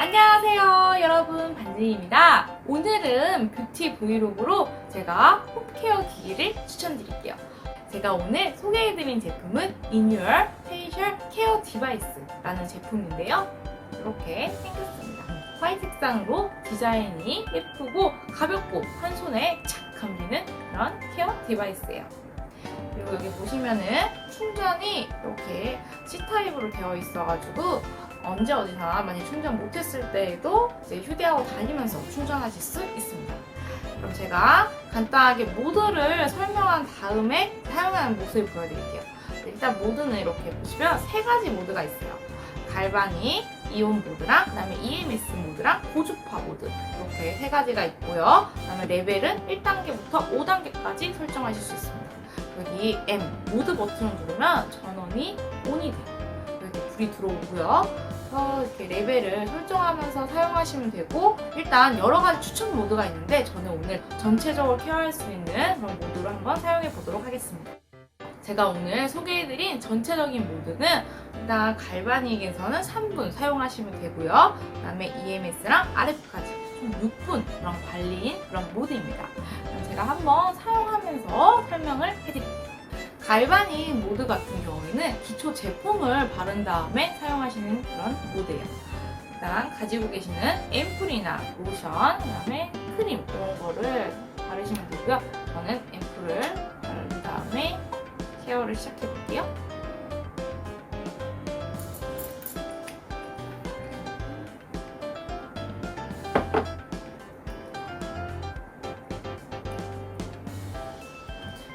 안녕하세요 여러분. 반지입니다. 오늘은 뷰티 브이로그로 제가 홈케어 기기를 추천드릴게요. 제가 오늘 소개해드린 제품은 이뉴얼 페이셜 케어 디바이스라는 제품인데요. 이렇게 생겼습니다. 화이트 색상으로 디자인이 예쁘고 가볍고 한 손에 착 감기는 그런 케어 디바이스예요. 그리고 여기 보시면은 충전이 이렇게 C타입으로 되어 있어가지고 언제 어디서나 만약 충전 못했을 때에도 이제 휴대하고 다니면서 충전하실 수 있습니다. 그럼 제가 간단하게 모드를 설명한 다음에 사용하는 모습을 보여드릴게요. 네, 일단 모드는 이렇게 보시면 세 가지 모드가 있어요. 갈바닉, 이온 모드랑 그다음에 EMS 모드랑 고주파 모드 이렇게 세 가지가 있고요. 그다음에 레벨은 1단계부터 5단계까지 설정하실 수 있습니다. 여기 M 모드 버튼을 누르면 전원이 온이 돼요. 이렇게 불이 들어오고요. 그래서 이렇게 레벨을 설정하면서 사용하시면 되고 일단 여러 가지 추천 모드가 있는데 저는 오늘 전체적으로 케어할 수 있는 그런 모드를 한번 사용해 보도록 하겠습니다. 제가 오늘 소개해드린 전체적인 모드는 일단 갈바닉에서는 3분 사용하시면 되고요. 그 다음에 EMS랑 RF까지 총 6분 그런 관리인 그런 모드입니다. 그럼 제가 한번 사용하면서 설명을 해드릴게요. 갈바닉 모드 같은 경우에는 기초 제품을 바른 다음에 사용하시는 그런 모드예요. 일단 가지고 계시는 앰플이나 로션, 그다음에 크림 이런 거를 바르시면 되고요. 저는 앰플을 바른 다음에 케어를 시작해 볼게요.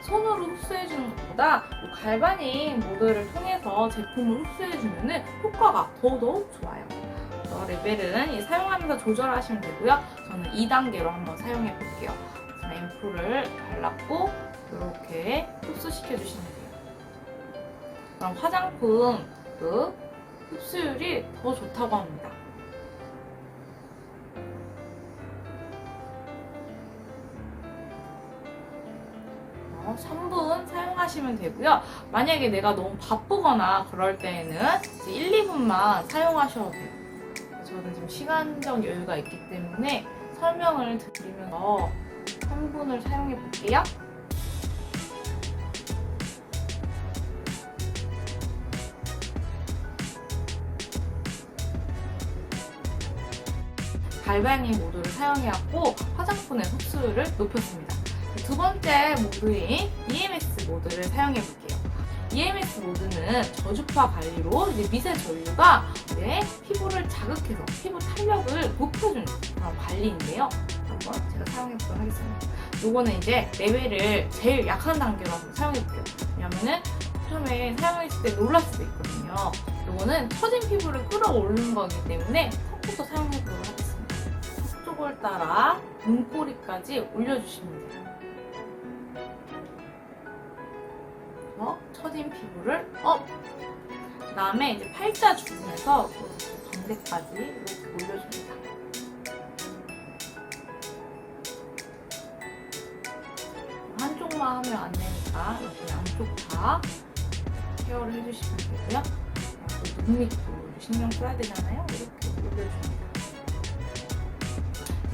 손으로 흡수해주는 것보다 이 갈바닉 모드를 통해서 제품을 흡수해주면 효과가 더더욱 좋아요. 그래서 레벨은 이 사용하면서 조절하시면 되고요. 저는 2단계로 한번 사용해 볼게요. 앰플을 발랐고 이렇게 흡수시켜 주시면 돼요. 그럼 화장품 그 흡수율이 더 좋다고 합니다. 어, 3분 사용하시면 되고요. 만약에 내가 너무 바쁘거나 그럴 때에는 이제 1, 2분만 사용하셔도 돼요. 저는 지금 시간적 여유가 있기 때문에 설명을 드리면서 3분을 사용해 볼게요. 갈바닉 모드를 사용해왔고 화장품의 흡수율을 높였습니다. 두 번째 모드인 EMS 모드를 사용해 볼게요. EMS 모드는 저주파 관리로 이제 미세 전류가 내 피부를 자극해서 피부 탄력을 높여주는 그런 관리인데요. 한번 제가 사용해 보도록 하겠습니다. 요거는 이제 레벨을 제일 약한 단계로 한번 사용해 볼게요. 왜냐면은 처음에 사용했을 때 놀랄 수도 있거든요. 요거는 처진 피부를 끌어올리는 거기 때문에 턱부터 사용해 보도록 하겠습니다. 턱 쪽을 따라 눈꼬리까지 올려주시면 돼요. 어, 처진 피부를 업! 그 다음에 이제 팔자 주변에서 반대까지 이렇게 올려줍니다. 한쪽만 하면 안 되니까 이렇게 양쪽 다 케어를 해주시면 되고요. 또 눈밑도 신경 써야 되잖아요. 이렇게 올려줍니다.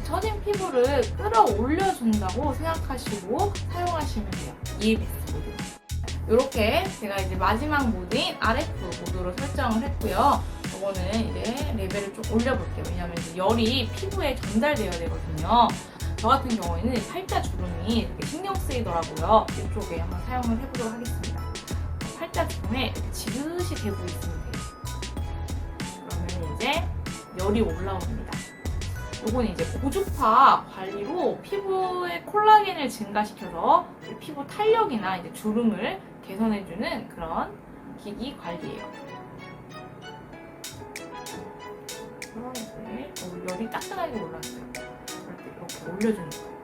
처진 피부를 끌어올려준다고 생각하시고 사용하시면 돼요. 모드. 이렇게 제가 이제 마지막 모드인 RF 모드로 설정을 했고요. 이거는 이제 레벨을 좀 올려볼게요. 왜냐하면 이제 열이 피부에 전달되어야 되거든요. 저 같은 경우에는 팔자 주름이 이렇게 신경 쓰이더라고요. 이쪽에 한번 사용을 해보도록 하겠습니다. 팔자 주름에 지그시 대고 있으면 돼요. 그러면 이제 열이 올라옵니다. 요건 이제 고주파 관리로 피부의 콜라겐을 증가시켜서 피부 탄력이나 이제 주름을 개선해주는 그런 기기 관리예요. 그럼 이제 어, 열이 따뜻하게 올랐어요. 이렇게 올려주는 거예요.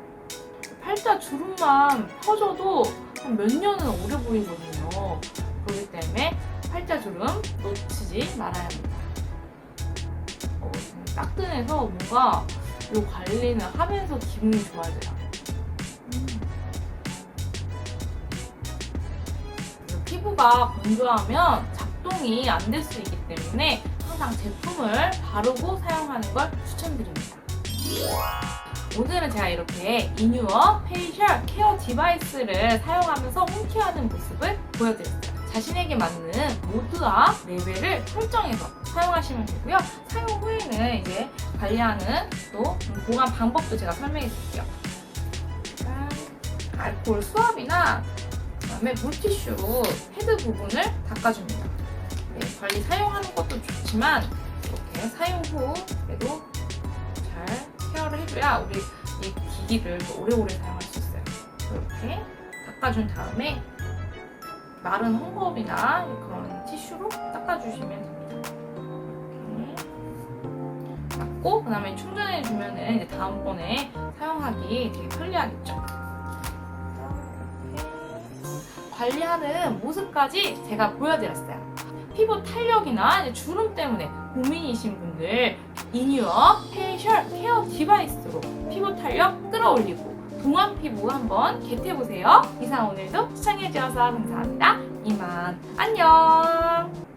팔자 주름만 펴져도 한 몇 년은 오래 보이거든요. 그렇기 때문에 팔자 주름 놓치지 말아야 합니다. 어, 따끈해서 뭔가 이 관리는 하면서 기분이 좋아져요. 피부가 건조하면 잡 작동이 안 될 수 있기 때문에 항상 제품을 바르고 사용하는 걸 추천드립니다. 오늘은 제가 이렇게 이뉴어 페이셜 케어 디바이스를 사용하면서 홈케어하는 모습을 보여드렸어요. 자신에게 맞는 모드와 레벨을 설정해서 사용하시면 되고요. 사용 후에는 이제 관리하는 또 보관 방법도 제가 설명해 드릴게요. 일단 알코올 수압이나 그 다음에 물티슈로 헤드 부분을 닦아줍니다. 네, 관리 사용하는 것도 좋지만 이렇게 사용 후에도 잘 케어를 해줘야 우리 이 기기를 더 오래오래 사용할 수 있어요. 이렇게 닦아준 다음에 마른 헝겊이나 그런 티슈로 닦아주시면 됩니다. 이렇게 닦고 그 다음에 충전해주면은 이제 다음번에 사용하기 되게 편리하겠죠. 관리하는 모습까지 제가 보여드렸어요. 피부 탄력이나 주름 때문에 고민이신 분들 이뉴어 페이셜 케어 디바이스로 피부 탄력 끌어올리고 동안 피부 한번 겟해보세요. 이상 오늘도 시청해주셔서 감사합니다. 이만 안녕!